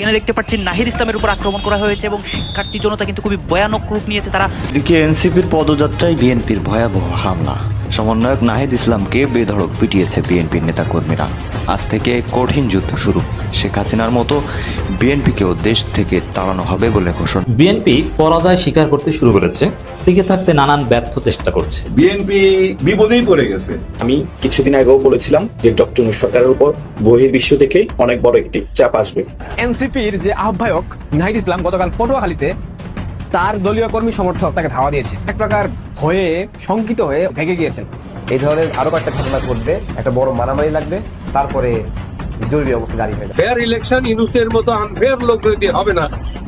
এখানে দেখতে পাচ্ছেন নাহির ইসলামের উপর আক্রমণ করা হয়েছে এবং শিক্ষার্থী জনতা কিন্তু খুবই ভয়ানক রূপ নিয়েছে। তারা এদিকে এনসিপির পদযাত্রায় বিএনপির ভয়াবহ হামলা। সমন্বয়ক নাহিদ ইসলামকে বেধড়ক পিটিয়েছে বিএনপির নেতাকর্মীরা। আজ থেকে কঠিন যুদ্ধ শুরু। শেখ হাসিনার মতো বিএনপিকেও দেশ থেকে তাড়ানো হবে বলে ঘোষণা। বিএনপি পরাজয় স্বীকার করতে শুরু করেছে টিকে থাকতে নানান ব্যর্থ চেষ্টা করছে। বিএনপি বিপদেই পড়ে গেছে। আমি কিছুদিন আগেও বলেছিলাম যে ডক্টর সরকারের উপর বহির্বিশ্ব থেকে অনেক বড় একটি চাপ আসবে। এনসিপির যে আহ্বায়ক নাহিদ ইসলাম গতকাল পটুয়াখালীতে তার দলীয় কর্মী সমর্থক তাকে ধাওয়া দিয়েছে। এক প্রকার ভয়ে শঙ্কিত হয়ে ভেঙে গিয়েছেন। এই ধরনের আরও কয়েকটা ঘটনা ঘটবে একটা বড় মারামারি লাগবে তারপরে জরুরি অবস্থা জারি হয়ে ফেয়ার ইলেকশন ইনুসের মতো আনফেয়ার লোক দিয়ে হবে না।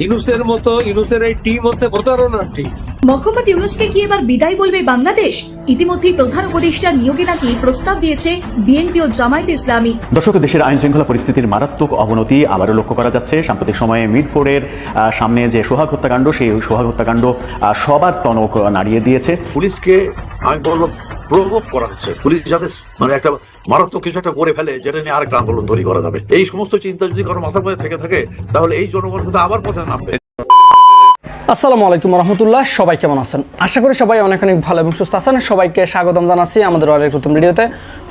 ইনুসের মতো ইনুসের এই টিম হচ্ছে প্রতারণার টিম মোহাম্মদ ইউনুসকে কি এবার বিদায় বলবে বাংলাদেশ? ইতিমধ্যেই প্রধান উপদেষ্টা নিয়োগে নাকি প্রস্তাব দিয়েছে বিএনপি ও জামায়াত ইসলামী। দর্শক দেশের আইন শৃঙ্খলা পরিস্থিতির মারাত্মক অবনতি আবারও লক্ষ্য করা যাচ্ছে। সাম্প্রতিক সময়ে মিডফোর্ডের সামনে যে সোহাগ হত্যাকাণ্ড সেই সোহাগ হত্যাকাণ্ড সবার টনক নাড়িয়ে দিয়েছে। পুলিশকে আমি বলব প্রভোগ করা হচ্ছে। পুলিশ যাতে মানে একটা মারাত্মক কিছু একটা করে ফেলে, যেটা নিয়ে আরেকটা আন্দোলন তৈরি করা যাবে। এই সমস্ত চিন্তা যদি কারও মাথার মধ্যে থেকে থাকে, তাহলে এই জনগণ কিন্তু আবার পথে নামবে। আসসালামু আলাইকুম রহমতুল্লাহ সবাই কেমন আছেন? আশা করি সবাই অনেক অনেক ভালো এবং সুস্থ আছেন। সবাইকে স্বাগতম জানাচ্ছি আমাদের অনেক নতুন ভিডিওতে।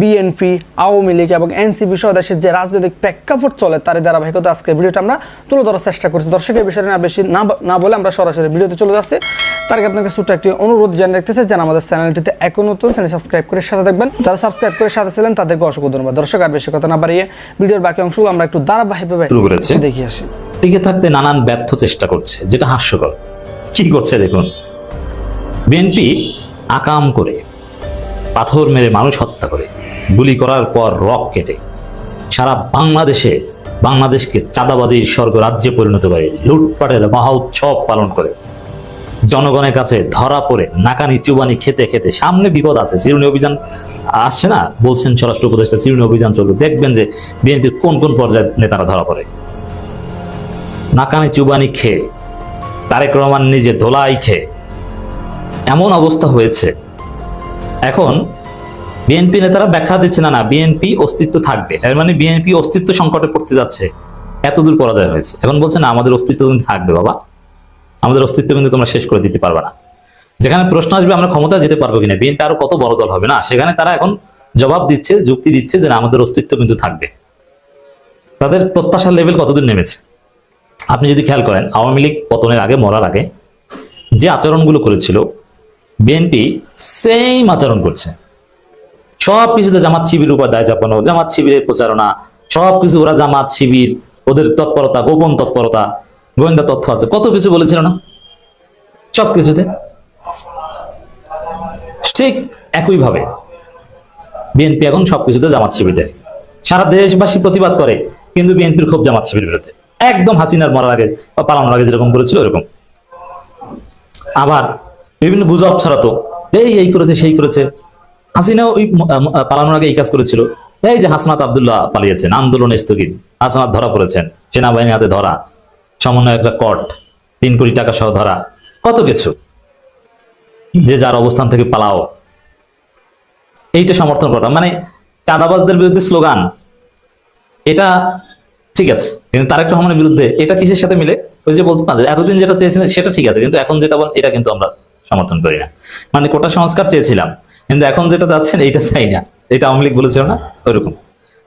বিএনপি আওয়ামী লীগ এবং এনসিপি সহ দেশের যে রাজনৈতিক প্রেক্ষাপট চলে তার ধারাবাহিকতা আজকের ভিডিওটা আমরা তুলে ধরার চেষ্টা করছি। দর্শকের বিষয়টা না বেশি না না বলে আমরা সরাসরি ভিডিওতে চলে যাচ্ছি। তার আগে আপনাকে ছোট্ট একটি অনুরোধ জানিয়ে রাখতেছে যেন আমাদের চ্যানেলটিতে এখন নতুন চ্যানেল সাবস্ক্রাইব করে সাথে দেখবেন যারা সাবস্ক্রাইব করে সাথে ছিলেন তাদেরকে অসংখ্য ধন্যবাদ। দর্শক আর বেশি কথা না বাড়িয়ে ভিডিওর বাকি অংশগুলো আমরা একটু ধারাবাহিকভাবে দেখি আসি। টিকে থাকতে নানান ব্যর্থ চেষ্টা করছে যেটা হাস্যকর। কি করছে দেখুন? বিএনপি আকাম করে পাথর মেরে মানুষ হত্যা করে। গুলি করার পর রক কেটে সারা বাংলাদেশে বাংলাদেশকে চাঁদাবাজির স্বর্গ রাজ্যে পরিণত করে, লুটপাটের মহা উৎসব পালন করে। জনগণের কাছে ধরা পড়ে, নাকানি চুবানি খেতে খেতে। সামনে বিপদ আছে, চিরুনি অভিযান আসছে না? বলছেন স্বরাষ্ট্র উপদেষ্টা চিরুনি অভিযান চলবে। দেখবেন যে বিএনপির কোন কোন পর্যায়ে নেতারা ধরা পড়ে। নাকানি চুবানি খেয়ে, তারেক রহমান নিজে ধোলাই খেয়ে। এমন অবস্থা হয়েছে। এখন বিএনপি নেতারা ব্যাখ্যা দিচ্ছে, না না, বিএনপি অস্তিত্ব থাকবে। এর মানে বিএনপি অস্তিত্ব সংকটে পড়তে যাচ্ছে। এতদূর পরাজয় হয়েছে। এখন বলছে, না, আমাদের অস্তিত্ব কিন্তু থাকবে, বাবা। আমাদের অস্তিত্ব কিন্তু তোমরা শেষ করে দিতে পারবে না। যেখানে প্রশ্ন আসবে, আমরা ক্ষমতা যেতে পারব কিনা? বিএনপি আরও কত বড় দল হবে, না? সেখানে তারা এখন জবাব দিচ্ছে, যুক্তি দিচ্ছে যে আমাদের অস্তিত্ব কিন্তু থাকবে। তাদের প্রত্যাশার লেভেল কতদূর নেমেছে? আপনি যদি খেয়াল করেন, আওয়ামী লীগ পতনের আগে, মরার আগে যে আচরণগুলো করেছিল, বিএনপি সেম আচরণ করছে। সব কিছুতে জামাত শিবির উপর দায় চাপানো জামাত শিবিরের প্রচারণা, সব কিছু ওরা জামাত শিবির, ওদের তৎপরতা, গোপন তৎপরতা, গোয়েন্দা তথ্য আছে। কত কিছু বলেছিল না? সব কিছুতে। ঠিক একইভাবে বিএনপি এখন সবকিছুতে জামাত শিবির দেয় সারা দেশবাসী প্রতিবাদ করে, কিন্তু বিএনপির খুব জামাত শিবির বিরুদ্ধে। একদম হাসিনার মরার আগে বা পালানোর আগে যেরকম করেছিল এরকম আবার বিভিন্ন গুজব ছড়াতো, এই এই করেছে, সেই করেছে। হাসিনা ওই পালানোর আগে এই কাজ করেছিল। এই যে হাসনাত আবদুল্লাহ পালিয়েছেন, আন্দোলন স্থগিত। হাসনাত ধরা পড়েছেন সেনাবাহিনী হাতে ধরা। সমন্বয়করা কট, তিন কোটি টাকা সহ ধরা। কত কিছু। যে যার অবস্থান থেকে পালাও। এইটা সমর্থন করা। মানে চাঁদাবাজদের বিরুদ্ধে স্লোগান। এটা ঠিক আছে। কিন্তু তারেক রহমানের বিরুদ্ধে এটা কিসের সাথে মিলে? ওই যে বলতে পারে এতদিন যেটা চেয়েছিলেন সেটা ঠিক আছে, কিন্তু এখন যেটা বল এটা কিন্তু আমরা সমর্থন করি না। মানে কোটা সংস্কার চেয়েছিলাম। কিন্তু এখন যেটা চাচ্ছেন, এইটা চাই না। এটা আওয়ামী লীগ বলেছিল না? ওইরকম।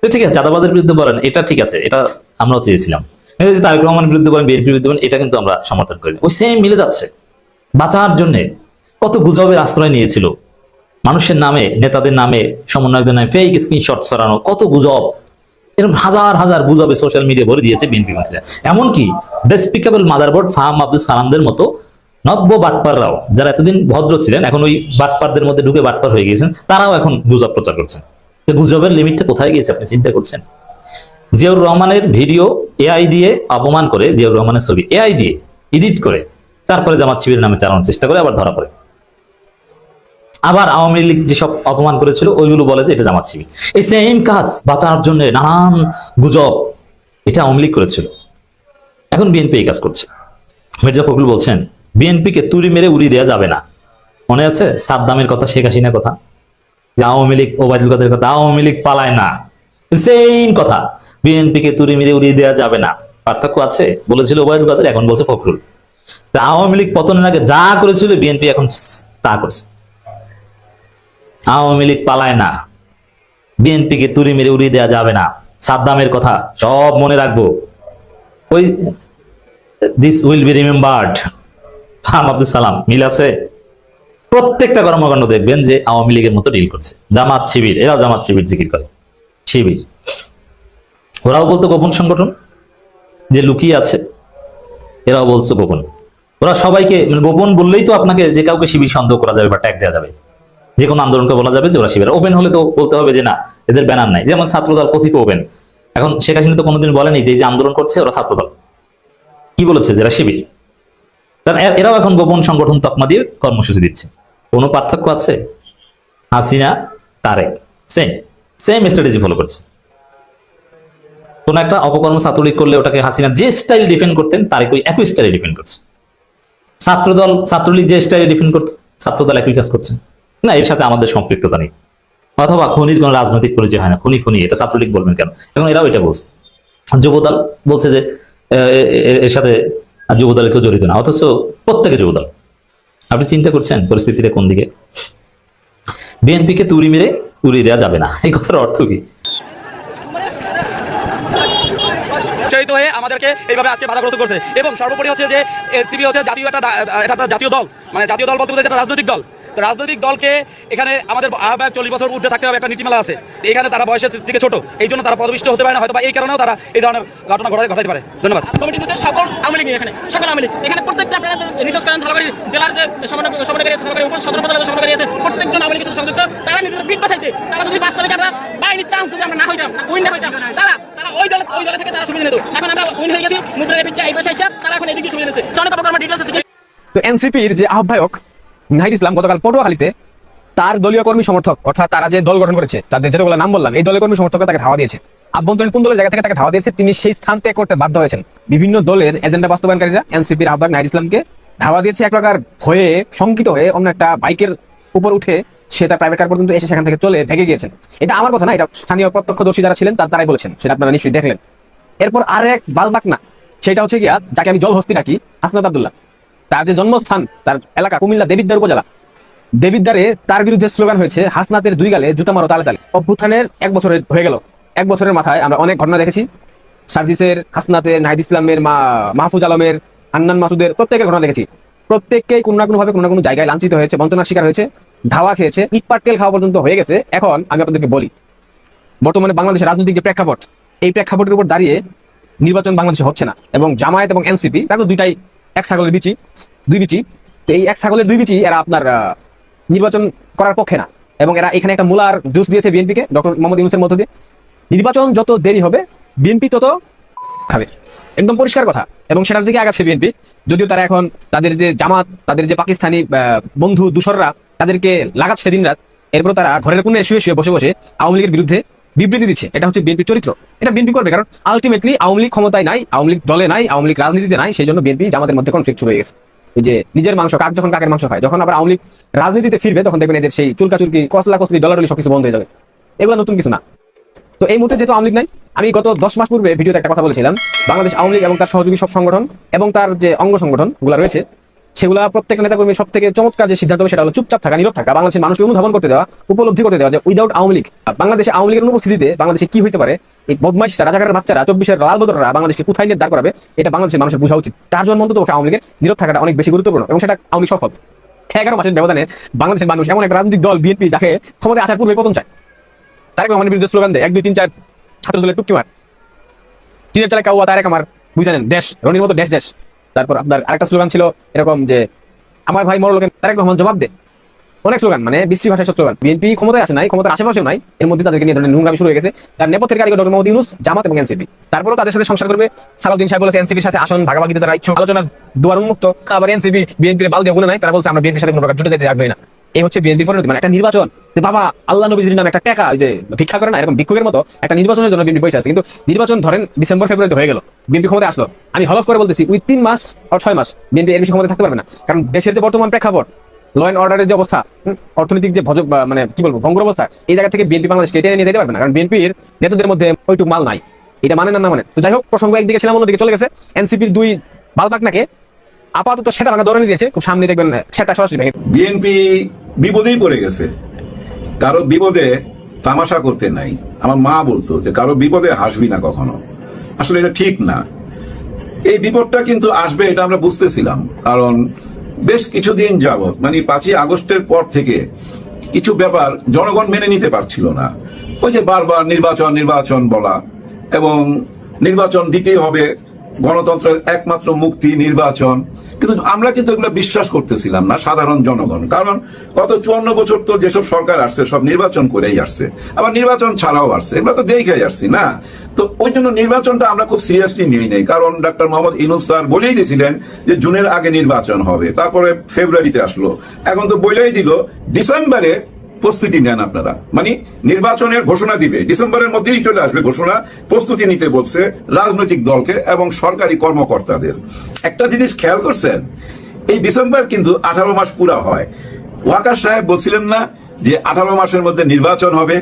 তো ঠিক আছে, চাঁদাবাজের বিরুদ্ধে বলেন, এটা ঠিক আছে, এটা আমরাও চেয়েছিলাম। তারেক রহমানের বিরুদ্ধে বলেন, বিএনপির বিরুদ্ধে বলেন, এটা কিন্তু আমরা সমর্থন করি ওই সেম মিলে যাচ্ছে। বাঁচার জন্য কত গুজবের আশ্রয় নিয়েছিল। মানুষের নামে, নেতাদের নামে, সমন্বয়কদের নামে ফেক স্ক্রিনশট ছড়ানো, কত গুজব। এরকম হাজার হাজার গুজবে সোশ্যাল মিডিয়া ভরে দিয়েছে বিএনপি মন্ত্রীরা এমনকি ডেসপিকেবল মাদারবোর্ড ফাহাম আব্দুল সালামদের মতো নব্য বাটপাররাও যারা এতদিন ভদ্র ছিলেন, এখন ওই বাটপারদের মধ্যে ঢুকে বাটপার হয়ে গিয়েছেন, তারাও এখন গুজব প্রচার করছেন। গুজবের লিমিটটা কোথায় গিয়েছে আপনি চিন্তা করছেন? জিয়াউর রহমানের ভিডিও এআই দিয়ে অপমান করে জিয়াউর রহমানের ছবি এআই দিয়ে এডিট করে, তারপরে জামাত শিবির নামে চালানোর চেষ্টা করে, আবার ধরা পড়ে। আবার আওয়ামী লীগ যেসব অপমান করেছিল, ওইগুলো বলে যে এটা জামাত শিবির। এই সেম কাজ বাঁচানোর জন্য নানান গুজব এটা আওয়ামী লীগ করেছিল। এখন বিএনপি এই কাজ করছে। মির্জা ফখরুল বলছেন বিএনপিকে তুড়ি মেরে উড়িয়ে দেওয়া যাবে না। মনে আছে? সাদ্দামের কথা, শেখ হাসিনার কথা। যে আওয়ামী লীগ, ওবায়দুল কাদের কথা, আওয়ামী লীগ পালায় না। সেম কথা। বিএনপিকে তুড়ি মেরে উড়িয়ে দেওয়া যাবে না। পার্থক্য আছে? বলেছিল ওবায়দুল কাদের, এখন বলছে ফখরুল। আওয়ামী লীগ পতনের আগে যা করেছিল বিএনপি এখন তা করছে। আওয়ামী লীগ পালায় না। বিএনপিকে তুড়ি মেরে উড়িয়ে দেওয়া যাবে না। সাদ্দামের কথা সব মনে রাখব। ওই দিস উইল বি রিমেম্বার্ড ফার্ম আব্দুল সালাম, মিল আছে? প্রত্যেকটা কর্মকাণ্ড দেখবেন যে আওয়ামী লীগের মতো ডিল করছে। জামাত শিবির, এরা জামাত শিবির জিকির করে। শিবির। ওরাও বলতো গোপন সংগঠন, যে লুকিয়ে আছে, এরাও বলছে গোপন। ওরা সবাইকে মানে গোপন বললেই তো আপনাকে যে কাউকে শিবির সন্দেহ করা যাবে বা ট্যাগ দেওয়া যাবে। যে কোনো আন্দোলনকে বলা যাবে যে ওরা শিবির। ওপেন হলে তো বলতে হবে যে না, এদের ব্যানার নাই। যেমন ছাত্রদল কথিত ওপেন এখন শেখ হাসিনা তো কোনোদিন বলেনি যে আন্দোলন করছে, ওরা ছাত্রদল। কি বলেছে যে এরা শিবির? কারণ এরাও এখন গোপন সংগঠন তকমা দিয়ে কর্মসূচি দিচ্ছে। কোনো পার্থক্য আছে? Hasina, Tarek. Same same strategy follow করছে। কোন একটা অপকর্ম ছাত্রলীগ করলে ওটাকে হাসিনা যে স্টাইল ডিফেন্ড করতেন, তারেক ওই একই স্টাইলে ডিফেন্ড করছে। ছাত্রদল, ছাত্রলীগ যে স্টাইলে ডিফেন্ড করত, ছাত্রদল একই কাজ করছে। না, এর সাথে আমাদের সম্পৃক্ততা নেই। অথবা খনির কোন রাজনৈতিক পরিচয় হয় না। খনি খনি, এটা ছাত্রলীগ বলবেন কেন? এখন এরাও এটা বলছে। যুবদল বলছে যে এর সাথে যুবদল কেউ জড়িত না, অথচ প্রত্যেকে যুবদল। আপনি চিন্তা করছেন পরিস্থিতিটা কোন দিকে? বিএনপিকে তুড়ি মেরে উড়িয়ে দেওয়া যাবে না, এই কথার অর্থ কি? হয়ে আমাদেরকে এইভাবে আজকে বাধাগ্রস্ত করছে। এবং সর্বোপরি হচ্ছে যে এনসিপি হচ্ছে জাতীয় একটা জাতীয় দল মানে জাতীয় দল বলতে যেটা রাজনৈতিক দল। তো রাজনৈতিক দলকে এখানে আমাদের আহ্বায়ক চল্লিশ বছর ঊর্ধ্বে থাকতে হবে একটা নীতিমালা আছে। এখানে তারা বয়সের থেকে ছোট এই জন্য তারা পদবিষ্ট হতে পারে না হয়তো বা এই কারণেও তারা এই ধরনের ঘটনা ঘটাতে ঘটাতে পারে। ধন্যবাদ। কমিটি দিচ্ছে সকল আওয়ামী লীগ এখানে সকল আওয়ামী লীগ। এখানে প্রত্যেকটা আপনারা রিসার্চ করেন ঝালবাড়ি জেলার যে সমন্বয় সমন্বয়কারী আছে সরকারি উপর সদর উপজেলার যে সমন্বয়কারী আছে প্রত্যেকজন আওয়ামী লীগের সাথে সংযুক্ত তারা নিজেদের বিট বাঁচাইতে তারা যদি পাঁচ তারিখে আমরা বাইনি চান্স যদি আমরা না হইতাম উইন না হইতাম তারা তারা ওই দলে ওই দলে থেকে তারা সুবিধা নিত। এখন আমরা উইন হয়ে গেছি মুদ্রা রেপিটটা এই পাশে এসে তারা এখন এদিকে সুবিধা নিচ্ছে। অনেক অপকর্ম ডিটেলস আছে। তো এনসিপির যে আহ্বায়ক নাহিদ ইসলাম গতকাল পটুয়াখালীতে তার দলীয় কর্মী সমর্থক, অর্থাৎ তারা যে দল গঠন করেছে, তাদের যতগুলো নাম বললাম, এই দলের কর্মী সমর্থকরা তাকে ধাওয়া দিয়েছে। আভ্যন্তরীণ কোন দলের জায়গা থেকে তাকে ধাওয়া দিয়েছে, তিনি সেই স্থান ত্যাগ করতে বাধ্য হয়েছেন। বিভিন্ন দলের এজেন্ডা বাস্তবায়নকারীরা, এনসিপির আহ্বায়ক নাহিদ ইসলামকে ধাওয়া দিয়েছে, এক প্রকার ভয়ে, শঙ্কিত হয়ে অন্য একটা বাইকের উপর উঠে সে তার প্রাইভেট কার পর্যন্ত এসে সেখান থেকে চলে ভেঙে গিয়েছেন। এটা আমার কথা না, এটা স্থানীয় প্রত্যক্ষদর্শী যারা ছিলেন, তার তারাই বলেছেন, সেটা আপনারা নিশ্চয়ই দেখলেন। এরপর আর এক বালবাক না সেটা হচ্ছে গিয়া, যাকে আমি জল হস্তি রাখি হাসনাত আব্দুল্লাহ। তার যে জন্মস্থান, তার এলাকা কুমিল্লা দেবিদ্বার উপজেলা। দেবিদ্বারে তার বিরুদ্ধে স্লোগান হয়েছে, হাসনাতের দুই গালে জুতা মারো তালে তালে। অভ্যুত্থানের এক বছরের হয়ে গেল। এক বছরের মাথায় আমরা অনেক ঘটনা দেখেছি। সার্জিসের, হাসনাতের, নাহিদ ইসলামের, মা মাহফুজ আলমের হান্নান মাসুদের প্রত্যেকের ঘটনা দেখেছি। প্রত্যেককেই কোনো না কোনো ভাবে কোনো না কোনো জায়গায় লাঞ্ছিত হয়েছে, বঞ্চনার শিকার হয়েছে, ধাওয়া খেয়েছে। ইট পাটকেল খাওয়া পর্যন্ত হয়ে গেছে। এখন আমি আপনাদেরকে বলি, বর্তমানে বাংলাদেশের রাজনৈতিক যে প্রেক্ষাপট, এই প্রেক্ষাপটের উপর দাঁড়িয়ে নির্বাচন বাংলাদেশে হচ্ছে না। এবং জামায়াত এবং এনসিপি, তার তো দুইটাই এক ছাগলের বিচি, দুই বিচি। তো এই এক ছাগলের দুই বিচি এরা আপনার নির্বাচন করার পক্ষে না। এবং এরা এখানে একটা মূলার জুস দিয়েছে বিএনপিকে, ডক্টর মোহাম্মদ ইউনুসের মধ্য দিয়ে। নির্বাচন যত দেরি হবে, বিএনপি তত খাবে। একদম পরিষ্কার কথা। এবং সেটার দিকে আগাচ্ছে বিএনপি। যদিও তারা এখন তাদের যে জামাত, তাদের যে পাকিস্তানি বন্ধু দূষররা, তাদেরকে লাগাচ্ছে দিন রাত এরপর তারা ঘরের কোণে শুয়ে শুয়ে বসে বসে আওয়ামী লীগের বিরুদ্ধে বিবৃতি দিচ্ছে। এটা হচ্ছে বিএনপির চরিত্র। এটা বিএনপি করবে কারণ আলটিমেটলি আওয়ামী লীগ ক্ষমতায় নাই, আওয়ামী লীগ দলে নাই, আওয়ামী লীগ রাজনীতিতে নাই, সেই জন্য বিএনপি জামাতের মধ্যে কনফ্লিক্ট শুরু হয়ে গেছে। যে নিজের মাংস কাক যখন কাকের মাংস খায় যখন আবার আওয়ামী লীগ রাজনীতিতে ফিরবে, তখন দেখবেন এদের সেই চুলকাচুলকি কসলা কসলি ডলারলি সবকিছু বন্ধ হয়ে যাবে। এগুলো নতুন কিছু না। তো এই মুহূর্তে যেহেতু আওয়ামী লীগ নাই, আমি গত দশ মাস পূর্বে ভিডিওতে একটা কথা বলেছিলাম, বাংলাদেশ আওয়ামী লীগ এবং তার সহযোগী সব সংগঠন এবং তার যে অঙ্গ সংগঠনগুলা রয়েছে সেগুলা প্রত্যেকটা নেতাকর্মী সব থেকে চমৎকার যে সিদ্ধান্ত সেটা হলো চুপচাপ থাকা, নীরব থাকা, বাংলাদেশের মানুষকে অনুধাবন করতে দেওয়া, উপলব্ধি করতে দেওয়া যে উইদাউট আওয়ামী লীগ বাংলাদেশে আওয়ামী লীগের অনুপস্থিতিতে বাংলাদেশে কি হইতে পারে? এই বদমাইশরা, রাজাকারের বাচ্চারা, চব্বিশের লাল বদররা বাংলাদেশকে কোথায় নিয়ে দাঁড় করাবে? এটা বাংলাদেশের মানুষের বোঝা উচিত। তার জন্য অন্তত আওয়ামী লীগের নীরব থাকাটা অনেক বেশি গুরুত্বপূর্ণ এবং সেটা আওয়ামী সফল। এগারো মাসের ব্যবধানে বাংলাদেশের মানুষ এমন একটা রাজনৈতিক দল, বিএনপি, যাকে ক্ষমতায় আসার পূর্বে পতন চায়। তারেক রহমানের বিরুদ্ধে স্লোগান দেয়, এক, দুই, তিন, চার ছাত্র দলের টুকি মার। টিনের চালে কাউয়া, তারেক আমার বুঝানেন ড্যাশ রনির মতো ড্যাশ ড্যাশ তারপর আপনার আরেকটা স্লোগান ছিল এরকম যে, আমার ভাই মরলোকেন তারেক রহমান জবাব দে। অনেক স্লোগান মানে বৃষ্টি ভাষায় সব স্লোগান। বিএনপি ক্ষমতায় আসে নাই, ক্ষমতার আশেপাশেও নাই, এর মধ্যে তাদেরকে নিয়ে ধরনের নোংরামি শুরু হয়ে গেছে। তার নেপথ্যের কারিগর ডক্টর মোহাম্মদ ইউনুস, জামাত এবং এনসিপি। তারপরও তাদের সাথে সংসার করবে সালাউদ্দিন সাহেব বলেছে, এনসিপির সাথে আসন, ভাগাভাগিতে তারা ইচ্ছুক। আলোচনার দুয়ার উন্মুক্ত। আবার এনসিপি, বিএনপির বাল দিয়ে গুলো নাই, তারা বলছে, আমরা বিএনপির সাথে কোনো প্রকার জুটে যেতে রাখবে না। এই হচ্ছে বিএনপির পরিণতি মানে একটা নির্বাচন। যে বাবা, আল্লাহ নবীজির নামে একটা টাকা যে ভিক্ষা করে না, এরকম ভিক্ষুকের মতো একটা নির্বাচনের জন্য বিএনপি বসে আছে। কিন্তু নির্বাচন ধরেন ডিসেম্বর, ফেব্রুয়ারিতে হয়ে গেল। বিএনপি ক্ষমতায় আসলো। আমি হলফ করে বলতেছি উই তিন মাস আর ছয় মাস বিএনপি এর বেশি ক্ষমতায় থাকতে পারবে না। কারণ দেশের যে বর্তমান প্রেক্ষাপট ল অ্যান্ড অর্ডারের যে অবস্থা অর্থনৈতিক যে ভজক মানে কি বলব, ভঙ্গুর অবস্থা, এই জায়গা থেকে বিএনপি বাংলাদেশকে টেনে নিয়ে যেতে পারবে না। কারণ বিএনপির নেতাদের মধ্যে ওইটুক মাল নাই। এটা মানে না মানে। তো যাই হোক, প্রসঙ্গ একদিকে ছিলাম অন্যদিকে চলে গেছে। এনসিপির দুই বালবাক নাকে আপাতত সেটা ভাঙা ধরে দিয়েছে। খুব সামনে দেখবেন সেটা সরাসরি বিএনপি বিপদেই পড়ে গেছে। কারও বিপদে তামাশা করতে নাই। আমার মা বলতো যে, কারও বিপদে হাসবি না কখনো। আসলে এটা ঠিক না। এই বিপদটা কিন্তু আসবে, এটা আমরা বুঝতেছিলাম। কারণ বেশ কিছুদিন যাবৎ মানে পাঁচই আগস্টের পর থেকে কিছু ব্যাপার জনগণ মেনে নিতে পারছিল না। ওই যে বারবার নির্বাচন নির্বাচন বলা এবং নির্বাচন দিতেই হবে গণতন্ত্রের একমাত্র মুক্তি, নির্বাচন। কিন্তু আমরা কিন্তু এগুলো বিশ্বাস করতেছিলাম না, সাধারণ জনগণ। কারণ গত চুয়ান্ন বছর তো যেসব সরকার আসছে, সব নির্বাচন করেই আসছে। আবার নির্বাচন ছাড়াও আসছে। এগুলো তো দেখে আসছি, না? তো ওই জন্য নির্বাচনটা আমরা খুব সিরিয়াসলি নিয়ে নেই। কারণ ডক্টর মোহাম্মদ ইনুস স্যার বলেই দিয়েছিলেন যে জুনের আগে নির্বাচন হবে। তারপরে ফেব্রুয়ারিতে আসলো। এখন তো বলেই দিল, ডিসেম্বরে প্রস্তুতি নেন আপনারা। মানে নির্বাচনের ঘোষণা দিবে। ডিসেম্বরের মধ্যেই চলে আসবে ঘোষণা। প্রস্তুতি নিতে বলছে রাজনৈতিক দলকে এবং সরকারি কর্মকর্তাদের। একটা জিনিস খেয়াল করছেন, এই ডিসেম্বর কিন্তু আঠারো মাস পুরা হয়। ওয়াকার সাহেব বলছিলেন না যে আঠারো মাসের মধ্যে নির্বাচন হবে?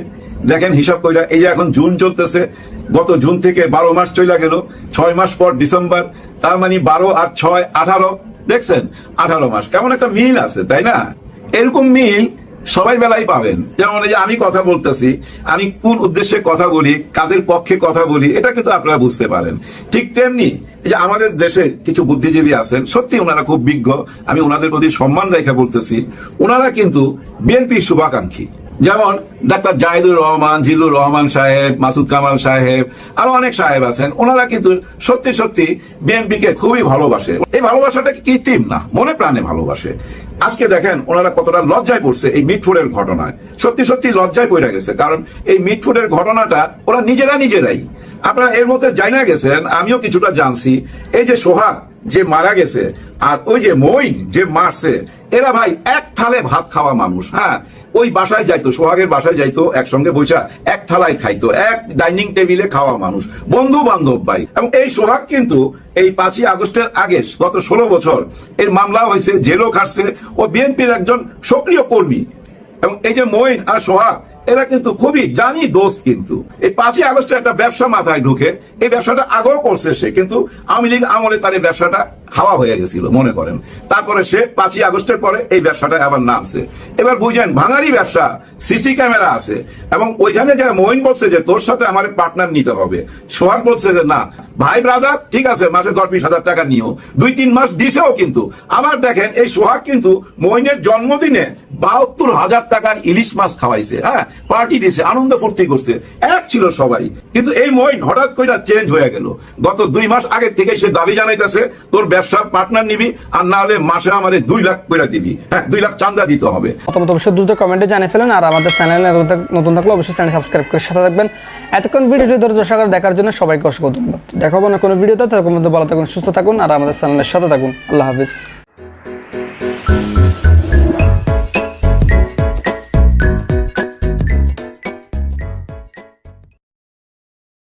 দেখেন হিসাব কইরা, এই যে এখন জুন চলতেছে, গত জুন থেকে বারো মাস চলে গেল, ছয় মাস পর ডিসেম্বর, তার মানে বারো আর ছয় আঠারো। দেখছেন, আঠারো মাস। কেমন একটা মিল আছে, তাই না? এরকম মিল সবাই মেলাই পাবেন। যেমন এই যে আমি কথা বলতেছি, আমি কোন উদ্দেশ্যে কথা বলি, কাদের পক্ষে কথা বলি, এটা কিন্তু আপনারা বুঝতে পারেন। ঠিক তেমনি যে আমাদের দেশে কিছু বুদ্ধিজীবী আছেন, সত্যি ওনারা খুব বিজ্ঞ, আমি ওনাদের প্রতি সম্মান রেখে বলতেছি, ওনারা কিন্তু বিএনপির শুভাকাঙ্ক্ষী। যেমন ডাক্তার জাহিদুর রহমান, জিল্লুর রহমান সাহেব, মাসুদ কামাল সাহেব, আরও অনেক সাহেব আছেন। ওনারা কিন্তু সত্যি সত্যি বিএনপিকে খুবই ভালোবাসে। এই ভালোবাসাটা কি কৃত্রিম না, মনে প্রাণে ভালোবাসে। আজকে দেখেন ওনারা কতটা লজ্জায় পড়ছে এই মিটফুডের ঘটনায়। সত্যি সত্যি লজ্জায় পড়ে গেছে, কারণ এই মিটফুডের ঘটনাটা ওরা নিজেরা নিজেরাই আপনারা এর মধ্যে জানা গেছেন, আমিও কিছুটা জানছি। এই যে সোহাগ যে মারা গেছে আর ওই যে মইন যে মারছে, এরা ভাই এক থালে ভাত খাওয়া মানুষ হ্যাঁ? ওই বাসায় যাইতো, সোহাগের বাসায় যাইতো, একসঙ্গে বৈশা এক থালায় খাইতো, এক ডাইনিং টেবিলে খাওয়া মানুষ বন্ধু বান্ধব ভাই। এবং এই সোহাগ কিন্তু এই পাঁচই আগস্টের আগে, গত ষোলো বছর, এর মামলা হয়েছে, জেলও খাটছে, ও বিএনপির একজন সক্রিয় কর্মী। এবং এই যে মইন আর সোহাগ এরা কিন্তু খুবই জানি দোষ কিন্তু। এই পাঁচই আগস্টে একটা ব্যবসা মাথায় ঢুকে, এই ব্যবসাটা আগেও করছে সে, কিন্তু আওয়ামী লীগ আমলে তার এই ব্যবসাটা হাওয়া হয়ে গেছিল, মনে করেন। তারপরে সে পাঁচই আগস্টের পরে এই ব্যবসাটা আবার নামছে। এবার বুঝেন ভাঙারি ব্যবসা, সিসি ক্যামেরা আছে, এবং ওইখানে যে মইন বলছে যে তোর সাথে আমার পার্টনার নিতে হবে। সোহাগ বলছে যে না ভাই ব্রাদার ঠিক আছে, মাসে দশ বিশ হাজার টাকা নিও। দুই তিন মাস দিছেও কিন্তু। আবার দেখেন, এই সোহাগ কিন্তু মইনের জন্মদিনে বাহাত্তর হাজার টাকার ইলিশ মাছ খাওয়াইছে হ্যাঁ? পার্টি দিছে, আনন্দ ফুর্তি করছে। এক ছিল সবাই। কিন্তু এই মইন হঠাৎ করে চেঞ্জ হয়ে গেল। গত দুই মাস আগে থেকে সে দাবি জানাইতেছে, তোর ব্যবসার পার্টনার নিবি, আর না হলে মাসে আমারে দুই লাখ করে দিবি। হ্যাঁ দুই লাখ চান্দা দিতে হবে। মতামত অবশ্যই দ্রুত কমেন্টে জানিয়ে ফেলেন, আর আমাদের চ্যানেল নতুন থাকলে অবশ্যই চ্যানেল সাবস্ক্রাইব করে সাথে থাকবেন। এতক্ষণ ভিডিওটি ধৈর্য সহকারে দেখার জন্য সবাইকে অসংখ্য ধন্যবাদ। দেখাবো না কোনো ভিডিওতে। তখন মধ্যে ভালো থাকুন, সুস্থ থাকুন, আর আমাদের চ্যানেলের সাথে থাকুন। আল্লাহ হাফিজ।